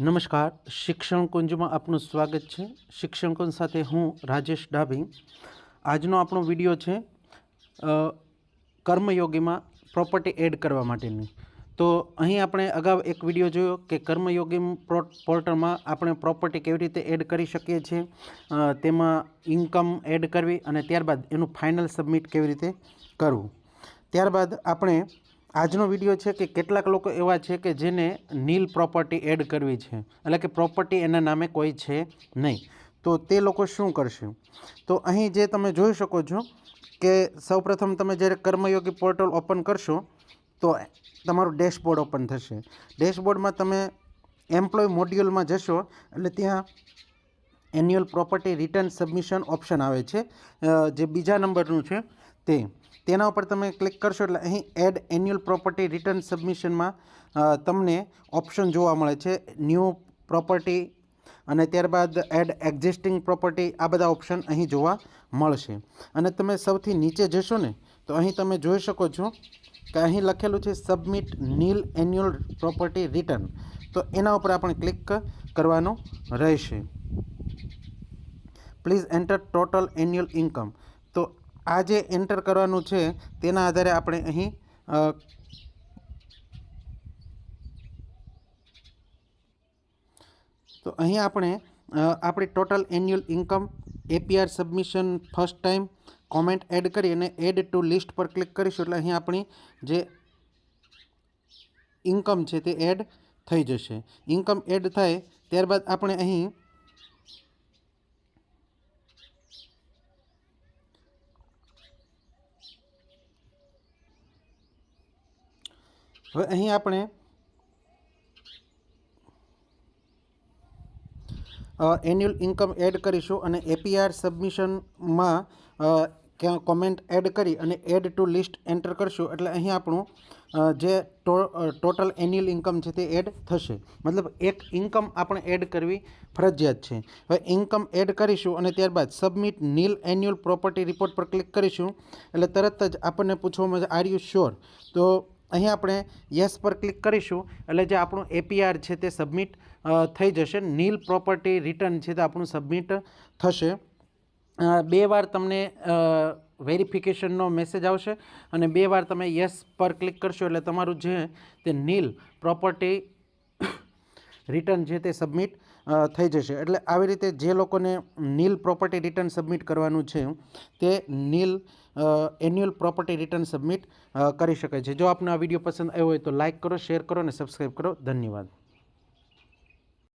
નમસ્કાર. શિક્ષણ કુંજમાં આપનું સ્વાગત છે. શિક્ષણ કુંજ સાથે હું રાજેશ ડાભી. આજનો આપણો વીડિયો છે કર્મયોગીમાં પ્રોપર્ટી એડ કરવા માટેની. તો અહીં આપણે અગાઉ એક વીડિયો જોયો કે કર્મયોગી પ્રો- પોર્ટલમાં આપણે પ્રોપર્ટી કેવી રીતે એડ કરી શકીએ છીએ તેમાં ઇન્કમ એડ કરવી અને ત્યારબાદ એનું ફાઇનલ સબમિટ કેવી રીતે કરવું. ત્યારબાદ આપણે આજનો વીડિયો છે કે કેટલાક લોકો એવા છે કે જેને નીલ પ્રોપર્ટી એડ કરવી છે. એટલે કે પ્રોપર્ટી એના નામે કોઈ છે નહીં. તો તે લોકો શું કરશે? તો અહીં જે તમે જોઈ શકો છો કે સૌપ્રથમ તમે જ્યારે કર્મયોગી પોર્ટલ ઓપન કરશો, તો તમારું ડેશબોર્ડ ઓપન થશે. ડેશબોર્ડમાં તમે એમ્પ્લોય મોડ્યુલમાં જશો, એટલે ત્યાં annual property return submission option આવે છે. જે બીજા નંબરનું છે તે. તેના ઉપર તમે ક્લિક કરશો એટલે અહીં એડ એન્યુઅલ પ્રોપર્ટી રિટર્ન સબમિશનમાં તમને ઓપ્શન જોવા મળે છે, ન્યૂ પ્રોપર્ટી અને ત્યારબાદ એડ એક્ઝિસ્ટિંગ પ્રોપર્ટી, આ બધા ઓપ્શન અહીં જોવા મળશે. અને તમે સૌથી નીચે જશો ને, તો અહીં તમે જોઈ શકો છો કે અહીં લખેલું છે submit nil annual property return. તો એના ઉપર આપણે ક્લિક કરવાનું રહેશે. Please enter total annual income. આ જે એન્ટર કરવાનું છે, તેના આધારે આપણે અહીં તો અહીં આપણે આપણી total annual income APR submission first time comment add કરી અને એડ ટુ લિસ્ટ પર ક્લિક કરીશું. એટલે અહીં આપણી જે ઇન્કમ છે તે એડ થઈ જશે. ઇન્કમ એડ થાય, ત્યારબાદ આપણે અહીં હવે અહીં આપણે એન્યુઅલ ઇન્કમ એડ કરીશું અને એપીઆર સબમિશનમાં કોમેન્ટ એડ કરી અને એડ ટુ લિસ્ટ એન્ટર કરશું. એટલે અહીં આપણું જે ટોટલ એન્યુઅલ ઇન્કમ છે તે એડ થશે. મતલબ એક ઇન્કમ આપણે એડ કરવી ફરજિયાત છે. હવે ઇન્કમ એડ કરીશું અને ત્યારબાદ submit nil annual property report પર ક્લિક કરીશું. એટલે તરત જ આપણને પૂછવામાં આર યુ શ્યોર તો અહીં આપણે યસ પર ક્લિક કરીશું. એટલે જે આપણું એપીઆર છે તે સબમિટ થઈ જશે. નીલ પ્રોપર્ટી રિટર્ન છે તે આપણું સબમિટ થશે. બે વાર તમને વેરિફિકેશનનો મેસેજ આવશે અને બે વાર તમે યસ પર ક્લિક કરશો એટલે તમારું જે તે નીલ પ્રોપર્ટી રિટર્ન છે તે સબમિટ થઈ જશે. એટલે આવી રીતે જે લોકોને નીલ પ્રોપર્ટી રિટર્ન સબમિટ કરવાનું છે, તે nil annual property return submit કરી શકે છે. જો આપને આ વીડિયો પસંદ આવ્યો હોય તો લાઇક કરો, શેર કરો અને સબસ્ક્રાઈબ કરો. ધન્યવાદ.